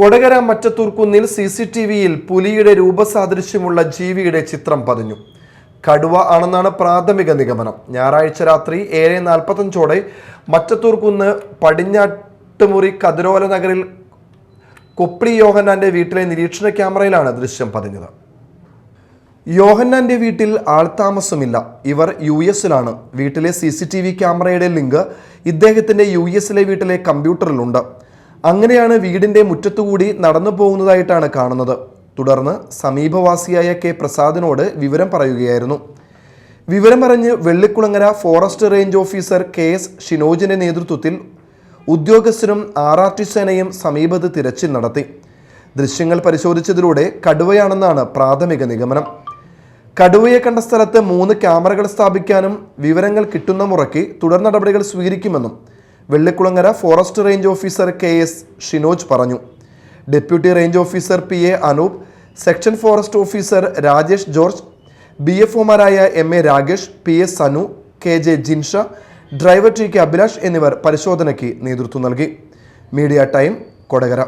കൊടകര മറ്റത്തൂർക്കുന്നിൽ C C T വിയിൽ പുലിയുടെ രൂപസാദൃശ്യമുള്ള ജീവിയുടെ ചിത്രം പതിഞ്ഞു. കടുവ ആണെന്നാണ് പ്രാഥമിക നിഗമനം. ഞായറാഴ്ച രാത്രി ഏഴ് നാൽപ്പത്തഞ്ചോടെ മറ്റത്തൂർക്കുന്ന് പടിഞ്ഞാട്ടുമുറി കതിരോല നഗറിൽ കൊപ്ലി യോഹന്നാന്റെ വീട്ടിലെ നിരീക്ഷണ ക്യാമറയിലാണ് ദൃശ്യം പതിഞ്ഞത്. യോഹന്നാന്റെ വീട്ടിൽ ആൾതാമസമില്ല ഇവർ യു എസിലാണ് വീട്ടിലെ സി സി ടി വി ക്യാമറയുടെ ലിങ്ക് ഇദ്ദേഹത്തിന്റെ യു എസിലെ വീട്ടിലെ കമ്പ്യൂട്ടറിലുണ്ട്. അങ്ങനെയാണ് വീടിന്റെ മുറ്റത്തുകൂടി നടന്നു പോകുന്നതായിട്ടാണ് കാണുന്നത്. തുടർന്ന് സമീപവാസിയായ കെ പ്രസാദിനോട് വിവരം പറയുകയായിരുന്നു. വിവരം അറിഞ്ഞ് Vellikkulangara forest range officer K S ഷിനോജിന്റെ നേതൃത്വത്തിൽ ഉദ്യോഗസ്ഥരും ആർ ആർ ടി സേനയും സമീപത്ത് തിരച്ചിൽ നടത്തി. ദൃശ്യങ്ങൾ പരിശോധിച്ചതിലൂടെ കടുവയാണെന്നാണ് പ്രാഥമിക നിഗമനം. കടുവയെ കണ്ട സ്ഥലത്ത് മൂന്ന് ക്യാമറകൾ സ്ഥാപിക്കാനും വിവരങ്ങൾ കിട്ടുന്ന മുറയ്ക്ക് തുടർ നടപടികൾ സ്വീകരിക്കുമെന്നും Vellikkulangara forest range officer K S Shinoj പറഞ്ഞു. Deputy range officer P A Anoop section forest officer Rajesh George B F ഒമാരായ M A Rakesh P S Sanu K J Jinsha driver T K Abhilash എന്നിവർ പരിശോധനയ്ക്ക് നേതൃത്വം നൽകി. Media time Kodakara.